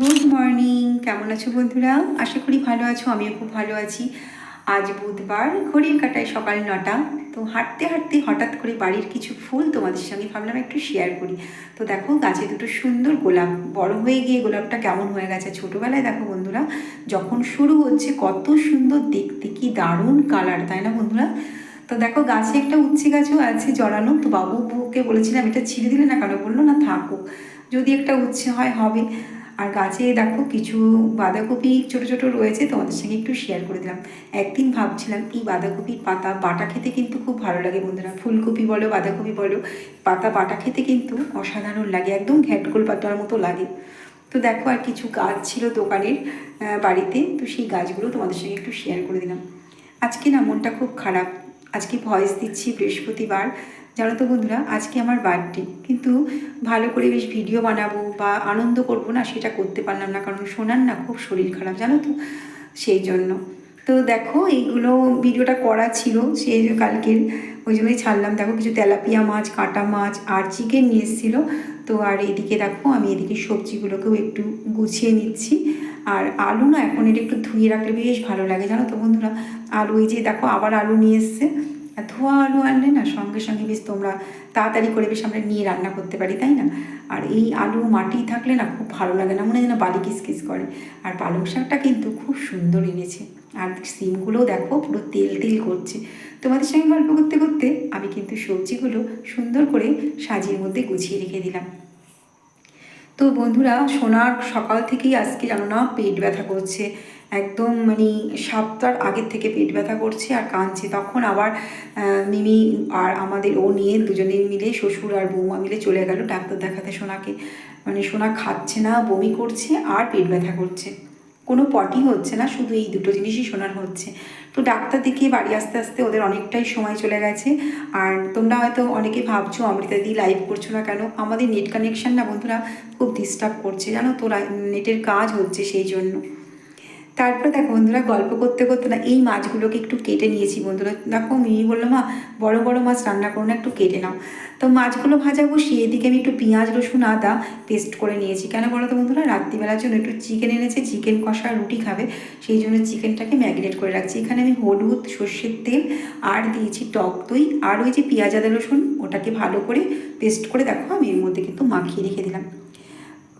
Good morning কেমন আছো বন্ধুরা? আশা করি ভালো আছো, আমিও খুব ভালো আছি। আজ বুধবার, ঘড়ির কাটায় সকাল নটা। তো হাঁটতে হাঁটতে হঠাৎ করে বাড়ির কিছু ফুল তোমাদের সঙ্গে ভাবলাম একটু শেয়ার করি। তো দেখো, গাছে দুটো সুন্দর গোলাপ। বড় হয়ে গিয়ে গোলাপটা কেমন হয়ে গেছে? ছোটোবেলায় দেখো বন্ধুরা, যখন শুরু হচ্ছে কত সুন্দর দেখতে, কি দারুণ কালার তাই না বন্ধুরা? তো দেখো, গাছে একটা উচ্ছে গাছও আছে জড়ানো। তো বাবু বউকে বলেছিলাম, এটা ছিঁড়ে দিলে না কেন? বলল, না, থাকুক। যদি একটা উচ্ছে হয়, হবে। আর গাছে দেখো কিছু বাঁধাকপি ছোট ছোট রয়েছে, তোমাদের সঙ্গে একটু শেয়ার করে দিলাম। একদিন ভাবছিলাম এই বাঁধাকপির পাতা, বাটা খেতে কিন্তু খুব ভালো লাগে বন্ধুরা। ফুলকপি বলো, বাঁধাকপি বলো, পাতা, বাটা খেতে কিন্তু অসাধারণ লাগে, একদম ঘ্যাটগোল পাতার মতো লাগে। তো দেখো আর কিছু গাছ ছিল দোকানের বাড়িতে, তো সেই গাছগুলো তোমাদের সঙ্গে একটু শেয়ার করে দিলাম। আজকে না মনটা খুব খারাপ, আজকে ভয়েস দিচ্ছি বৃহস্পতিবার জানো তো বন্ধুরা, আজকে আমার বার্থডে কিন্তু ভালো করে বেশ ভিডিও বানাবো বা আনন্দ করব না, সেটা করতে পারলাম না, কারণ শোনার না খুব শরীর খারাপ, জানো তো? সেই জন্য। তো দেখো, এইগুলো ভিডিওটা করা ছিল, সেই কালকের, ওই জন্যই ছাড়লাম। দেখো, কিছু তেলাপিয়া মাছ, কাটা মাছ আর চিকেন নিয়ে এসেছিল। তো আর এদিকে দেখো, আমি এদিকে সবজিগুলোকেও একটু গুছিয়ে নিচ্ছি। আর আলু না এখন এটা একটু ধুয়ে রাখলে বেশ ভালো লাগে, জানো তো বন্ধুরা? আলু এই যে দেখো, আবার আলু নিয়ে এসছে। আর ধোয়া আলু আনলে না সঙ্গে সঙ্গে বেশ তোমরা তাড়াতাড়ি করে বেশ আমরা নিয়ে রান্না করতে পারি, তাই না? আর এই আলু মাটি থাকলে না খুব ভালো লাগে না, মনে যেন বালি কিসকিস করে। আর পালং শাকটা কিন্তু খুব সুন্দর এনেছে। আর সিমগুলোও দেখো পুরো তেল তেল করছে। তোমাদের সঙ্গে গল্প করতে করতে আমি কিন্তু সবজিগুলো সুন্দর করে সাজির মধ্যে গুছিয়ে রেখে দিলাম। তো বন্ধুরা, সোনার সকাল থেকেই আজকে জানো না পেট ব্যথা করছে। একদম মানে সাতটার আগের থেকে পেট ব্যথা করছে আর কাঁদছে। তখন আবার মিমি আর আমাদের ও নিয়ে দুজনে মিলে শ্বশুর আর বৌমা মিলে চলে গেল ডাক্তার দেখাতে সোনাকে। মানে সোনা খাচ্ছে না, বমি করছে আর পেট ব্যথা করছে। কোনো পটি হচ্ছে না, শুধু এই দুটো জিনিসই শোনার হচ্ছে। তো ডাক্তার দেখিয়ে বাড়ি আসতে আসতে ওদের অনেকটাই সময় চলে গেছে। আর তোমরা হয়তো অনেকে ভাবছ, অমৃতা দি লাইভ করছ না কেন? আমাদের নেট কানেকশান না বন্ধুরা, খুব ডিস্টার্ব করছে। জানো তো নেটের কাজ হচ্ছে সেই জন্য। তারপরে দেখো বন্ধুরা, গল্প করতে করতে না এই মাছগুলোকে একটু কেটে নিয়েছি বন্ধুরা। দেখো মিমি বলল, মা, বড় বড় মাছ রান্না করো না, একটু কেটে নাও। তো মাছগুলো ভাজা বসিয়ে এদিকে আমি একটু পেঁয়াজ, রসুন, আদা পেস্ট করে নিয়েছি। কেন বলো তো বন্ধুরা, রাত্রিবেলার জন্য একটু চিকেন এনেছে চিকেন কষা রুটি খাবে, সেই জন্য চিকেনটাকে ম্যাগনেট করে রাখছি। এখানে আমি হলুদ, সর্ষের তেল, আর দিয়েছি টক দই, আর ওই যে পেঁয়াজ, আদা, রসুন, ওটাকে ভালো করে পেস্ট করে দেখো আমি এর মধ্যে কিন্তু মাখিয়ে রেখে দিলাম।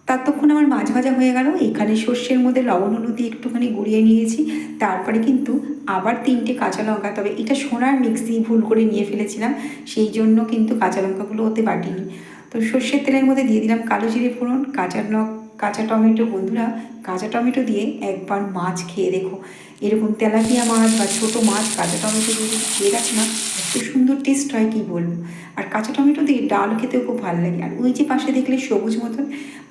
ততক্ষণ আমার মাছ ভাজা হয়ে গেল। এখানে সর্ষের মধ্যে লবণ, হলুদ দিয়ে একটুখানি গুঁড়িয়ে নিয়েছি। তারপরে কিন্তু আবার তিনটে কাঁচা লঙ্কা। তবে এটা সোনার মিক্সি ভুল করে নিয়ে ফেলেছিলাম। সেই জন্য কিন্তু কাঁচা লঙ্কাগুলো ওতে বাটিনি। তো সর্ষের তেলের মধ্যে দিয়ে দিলাম কালো জিরে ফোড়ন, কাঁচা ন, কাঁচা টমেটো। বন্ধুরা, কাঁচা টমেটো দিয়ে একবার মাছ খেয়ে দেখো। এরকম তেলাপিয়া মাছ বা ছোটো মাছ কাঁচা টমেটো দিয়ে খেয়ে রাখ না সুন্দর টেস্ট হয়, কী বলব? আর কাঁচা টমেটো দিয়ে ডাল খেতেও খুব ভালো লাগে। আর ওই যে পাশে দেখলে সবুজ মতন,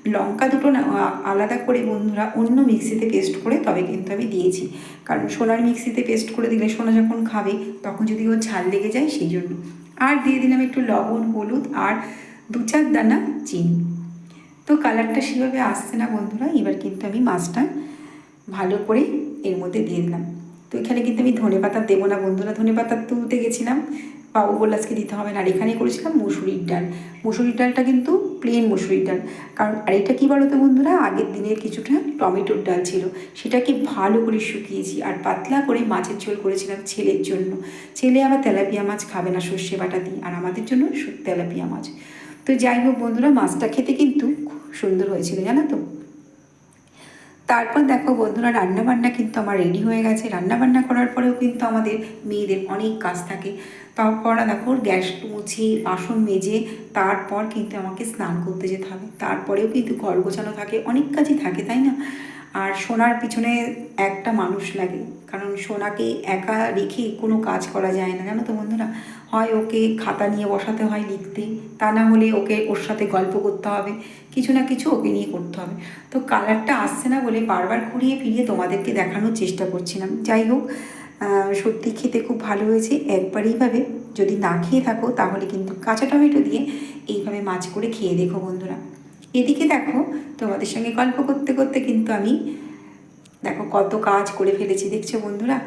লঙ্কা দুটো না আলাদা করে বন্ধুরা অন্য মিক্সিতে পেস্ট করে তবে কিন্তু আমি দিয়েছি। কারণ সোনার মিক্সিতে পেস্ট করে দিলে সোনা যখন খাবে, তখন যদি ওর ঝাল লেগে যায়, সেই জন্য। আর দিয়ে দিলাম একটু লবণ, হলুদ আর দু চার দানা চিনি। তো কালারটা সেভাবে আসছে না বন্ধুরা, এবার কিন্তু আমি মাছটা ভালো করে এর মধ্যে দিয়ে দিলাম। তো এখানে কিন্তু আমি ধনে পাতা দেবো না বন্ধুরা। ধনে পাতা তুলতে গেছিলাম বলল আজকে দিতে হবে না, আর এখানে করেছিলাম মুসুরির ডাল। মুসুরির ডালটা কিন্তু প্লেন মুসুরির ডাল। কারণ, আর এটা কী বলো তো বন্ধুরা, আগের দিনের কিছুটা টমেটোর ডাল ছিল। সেটাকে ভালো করে শুকিয়েছি আর পাতলা করে মাছের ঝোল করেছিলাম ছেলের জন্য। ছেলে আবার তেলাপিয়া মাছ খাবে না সর্ষে বাটা দিয়ে, আর আমাদের জন্য তেলাপিয়া মাছ। তো যাই হোক বন্ধুরা, মাছটা খেতে কিন্তু খুব সুন্দর হয়েছিল, জানো তো? তারপর দেখো বন্ধুরা, রান্নাবান্না কিন্তু আমার রেডি হয়ে গেছে। রান্নাবান্না করার পরেও কিন্তু আমাদের মেয়েদের অনেক কাজ থাকে। তারপর দেখো গ্যাস মুছে, বাসন মেজে, তারপর কিন্তু আমাকে স্নান করতে যেতে হবে। তারপরেও কিন্তু ঘর গোছানো থাকে, অনেক কাজই থাকে, তাই না? আর সোনার পিছনে একটা মানুষ লাগে। কারণ সোনাকে একা রেখে কোনো কাজ করা যায় না। জানো তো বন্ধুরা? হয় ওকে খাতা নিয়ে বসাতে হয় লিখতে, তা না হলে ওকে ওর সাথে গল্প করতে হবে। কিছু না কিছু ওকে নিয়ে করতে হবে। তো কালারটা আসছে না বলে বারবার ঘুরিয়ে ফিরিয়ে তোমাদেরকে দেখানোর চেষ্টা করছিলাম। যাই হোক সত্যি খেতে খুব ভালো হয়েছে। একবার এইভাবে যদি না খেয়ে থাকো, তাহলে কিন্তু কাঁচা টমেটো দিয়ে এইভাবে মাছ করে খেয়ে দেখো বন্ধুরা। এদিকে দেখো, তোমাদের সঙ্গে গল্প করতে করতে কিন্তু আমি দেখো কত কাজ করে ফেলেছি, দেখছ বন্ধুরা?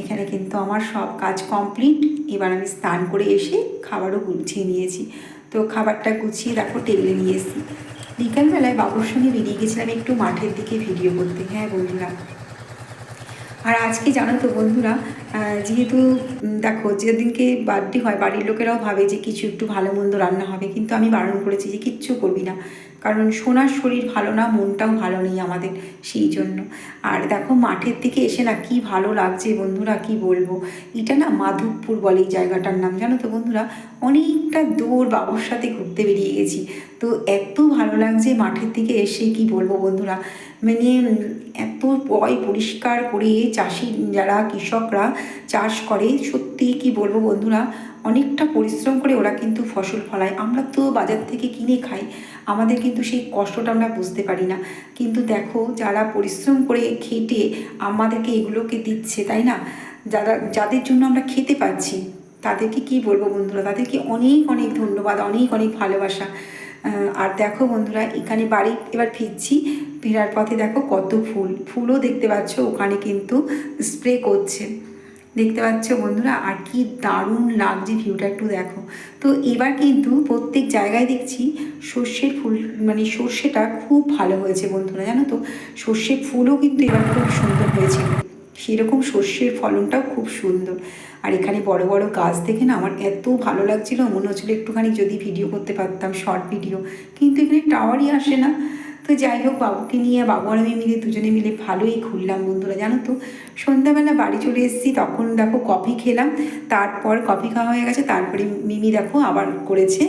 এখানে কিন্তু আমার সব কাজ কমপ্লিট এবার আমি স্নান করে এসে খাবারও গুছিয়ে নিয়েছি। তো খাবারটা গুছিয়ে দেখো টেবিলে নিয়ে এসেছি। বিকালবেলায় বাবুর সঙ্গে বেরিয়ে গেছিলাম একটু মাঠের দিকে ভিডিও করতে। হ্যাঁ বন্ধুরা। আর আজকে জানো তো বন্ধুরা যেহেতু দেখো যেদিনকে বার্থডে হয়, বাড়ির লোকেরাও ভাবে যে কিছু একটু ভালো মন্দ রান্না হবে, কিন্তু আমি বারণ করেছি যে কিচ্ছু করবি না। কারণ সোনার শরীর ভালো না, মনটাও ভালো নেই আমাদের সেই জন্য। আর দেখো মাঠের থেকে এসে না কি ভালো লাগছে বন্ধুরা, কি বলব? এটা না মাধবপুর বলে এই জায়গাটার নাম। জানো তো বন্ধুরা, অনেকটা দূর বাবুর সাথে ঘুরতে বেরিয়ে গেছি। তো এত ভালো লাগছে মাঠের দিকে এসে কি বলব বন্ধুরা? মানে এত পয় পরিষ্কার করে চাষি যারা কৃষকরা চাষ করে, সত্যি কি বলব বন্ধুরা, অনেকটা পরিশ্রম করে ওরা কিন্তু ফসল ফলায়। আমরা তো বাজার থেকে কিনে খাই, আমাদের কিন্তু সেই কষ্টটা আমরা বুঝতে পারি না। কিন্তু দেখো, যারা পরিশ্রম করে খেটে আমাদেরকে এগুলোকে দিচ্ছে, তাই না? যারা, যাদের জন্য আমরা খেতে পাচ্ছি তাদেরকে কি বলব বন্ধুরা? তাদেরকে অনেক অনেক ধন্যবাদ, অনেক অনেক ভালোবাসা। আর দেখো বন্ধুরা, এখানে বাড়ি এবার ফিরছি। ফেরার পথে দেখো কত ফুল। ফুলও দেখতে পাচ্ছ, ওখানে কিন্তু স্প্রে করছে। দেখতে পাচ্ছ বন্ধুরা, আর কি দারুণ লাগছে ভিউটা একটু দেখো। তো এবার কিন্তু প্রত্যেক জায়গায় দেখছি সর্ষের ফুল মানে সর্ষেটা খুব ভালো হয়েছে বন্ধুরা, জানো তো? সর্ষের ফুলও কিন্তু এবার খুব সুন্দর হয়েছিল সেরকম সর্ষের ফলনটাও খুব সুন্দর। আর এখানে বড় বড় গাছ দেখে না আমার এত ভালো লাগছিল, মনে হচ্ছিল একটুখানি যদি ভিডিও করতে পারতাম শর্ট ভিডিও কিন্তু এখানে টাওয়ারই আসে না। তো যাই হোক, বাবুকে নিয়ে, বাবু আর আমি মিলে দুজনে মিলে ভালোই ঘুরলাম বন্ধুরা, জানো তো। সন্ধ্যাবেলা বাড়ি চলে এসেছি, তখন দেখো কফি খেলাম, তারপর কফি খাওয়া হয়ে গেছে, তারপরে মিমি দেখো আবার করেছে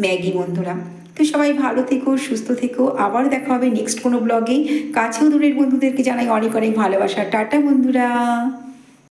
ম্যাগি বন্ধুরা। তো সবাই ভালো থেকো, সুস্থ থেকো, আবার দেখা হবে নেক্সট কোনো ব্লগে কাছেও দূরের বন্ধুদেরকে জানাই অনেক অনেক ভালোবাসা। টাটা বন্ধুরা।